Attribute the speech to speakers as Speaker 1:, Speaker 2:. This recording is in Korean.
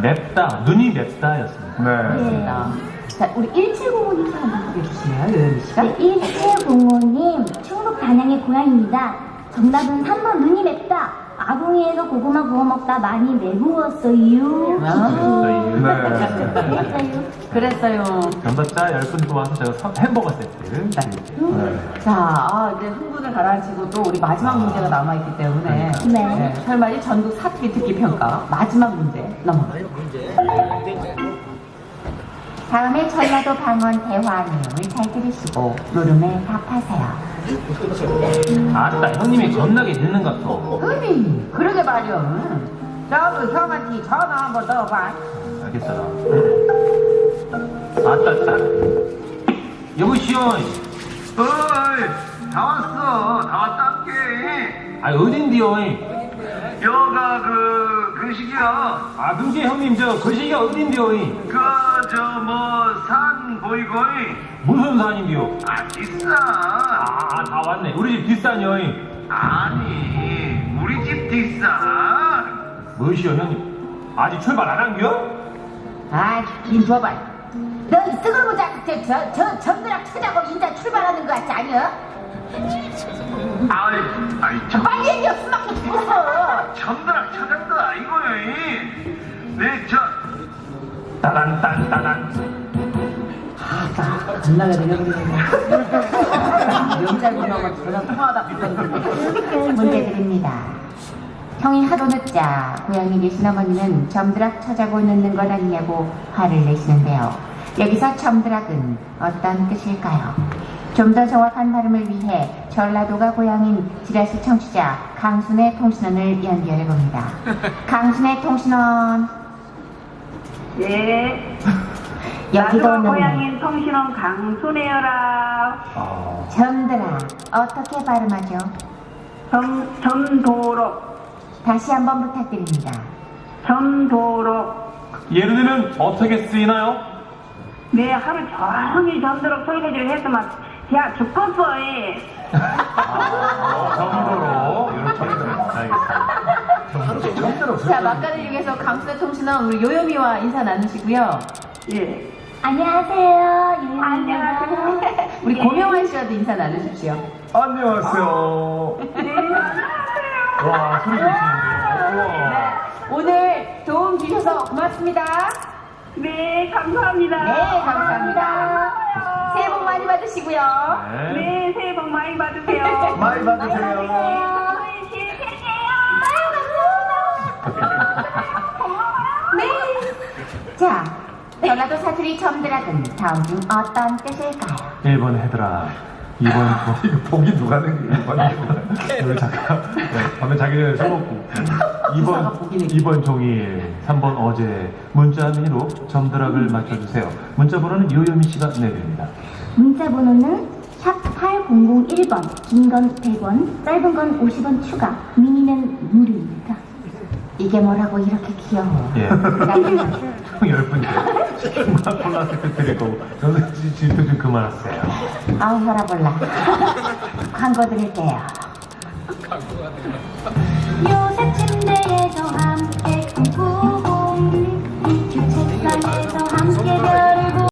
Speaker 1: 맵다, 눈이 맵다였습니다.
Speaker 2: 네.
Speaker 3: 자, 우리 1705님 한번 소개해 주실래요, 요요미 씨가?
Speaker 4: 네, 1705님, 충북 단양의 고향입니다. 정답은 3번 눈이 맵다. 아궁이에서 고구마 구워 먹다 많이 매부었어요.
Speaker 3: 아,
Speaker 2: 네.
Speaker 4: 그랬어요.
Speaker 3: 그랬어요.
Speaker 1: 정답자 10분 뽑아서 제가 선- 햄버거 세트.
Speaker 2: 네.
Speaker 3: 자, 아, 이제 흥분을 가라앉히고 또 우리 마지막 문제가 남아있기 때문에.
Speaker 4: 네.
Speaker 3: 설마리 전국 사투리 듣기 평가 마지막 문제 넘어가요.
Speaker 4: 다음에 전라도 방언 대화 내용을 잘 들으시고 노름에 답하세요.
Speaker 1: 아따, 형님이 겁나게 늦는 것 같아.
Speaker 3: 흠이 그러게 말이야. 저그 형한테 전화 한번 넣어봐.
Speaker 1: 알겠어. 아따, 아따. 여보시오.
Speaker 5: 어이, 다 왔어. 다 왔단게.
Speaker 1: 아, 어딘디요?
Speaker 5: 여가 그, 그 시기야.
Speaker 1: 아, 금시 형님, 저, 거시기가 어딘디요?
Speaker 5: 그, 저, 뭐, 산 보이고,
Speaker 1: 무슨 산인디요?
Speaker 5: 아, 비싸.
Speaker 1: 아, 다 왔네. 우리 집 비싸뇨.
Speaker 5: 아니, 우리 집 비싸.
Speaker 1: 뭐시오, 형님? 아직 출발 안 한겨?
Speaker 3: 아, 김 줘봐. 너 쓰글보자 저, 저, 저, 전들랑 찾아고 인자 출발하는 거 같지 않냐?
Speaker 5: 아이, 아이, 참.
Speaker 3: 빨리 얘기해, 숨막혀 죽었어.
Speaker 5: 전드락 찾았다, 이거요. 내, 저,
Speaker 1: 따단, 딴, 따단.
Speaker 3: 겁나게 내려버리네. 보면 전화 통화하다 붙었는데.
Speaker 4: 문제 드립니다. 형이 하도 늦자 고향에 계신 어머니는 점드락 쳐자고 늦는 것 아니냐고 화를 내시는데요. 여기서 점드락은 어떤 뜻일까요? 좀 더 정확한 발음을 위해 전라도가 고향인 지라시 청취자 강순의 통신원을 연결해 봅니다. 강순의 통신원
Speaker 6: 예.
Speaker 4: 여기도
Speaker 6: 나도 고향인 통신원 강순혜여라.
Speaker 1: 아,
Speaker 4: 점드락 어떻게 발음하죠?
Speaker 6: 전, 전도록.
Speaker 4: 다시 한번 부탁드립니다.
Speaker 6: 전도록.
Speaker 1: 예를 들면 어떻게 쓰이나요?
Speaker 6: 내 하루 종일 전도록 설거지를 했더만, 야, 죽겠어, 이.
Speaker 1: 아, 정도로. 이렇게 알겠습니다.
Speaker 3: 자, 막간을 이용해서 강수의 통신원 우리 요요미와 인사 나누시고요.
Speaker 6: 예.
Speaker 4: 안녕하세요. 유미입니다.
Speaker 6: 안녕하세요.
Speaker 3: 우리 고명환 씨와도 인사 나누십시오.
Speaker 2: 안녕하세요.
Speaker 1: 와, 소리 좋으시는데요. 우와.
Speaker 3: 오늘 도움 주셔서 고맙습니다.
Speaker 6: 네, 감사합니다.
Speaker 3: 네, 감사합니다. 새해 복 많이 받으시고요.
Speaker 1: 네.
Speaker 6: 네, 새해 복 많이 받으세요.
Speaker 2: 많이 받으세요.
Speaker 6: 저희 씨
Speaker 4: 네. 자, 전라도 사투리 점드락은 다음 중 어떤 뜻일까요?
Speaker 1: 1번 해드라. 2번 도
Speaker 2: 이거 보기 누가 낸 거야?
Speaker 1: 우리 작가. 네, 밤에 자기 전에 술 먹고.
Speaker 3: 기사가
Speaker 1: 2번,
Speaker 3: 보기 내기.
Speaker 1: 2번 종일, 3번 어제. 문자 미니로 점드락을 맞춰주세요. 문자 번호는 요요미 씨가 내드립니다.
Speaker 4: 문자 번호는 샵 8001번, 긴 건 100원, 짧은 건 50원 추가, 미니는 무료입니다. 이게 뭐라고 이렇게 귀여워.
Speaker 1: 예. 총 10분째. 중간 콜라 드릴 거고. 저는 지- 질투 좀 그만하세요.
Speaker 4: 아우 혈압 올라. 광고 드릴게요. 요새 침대에서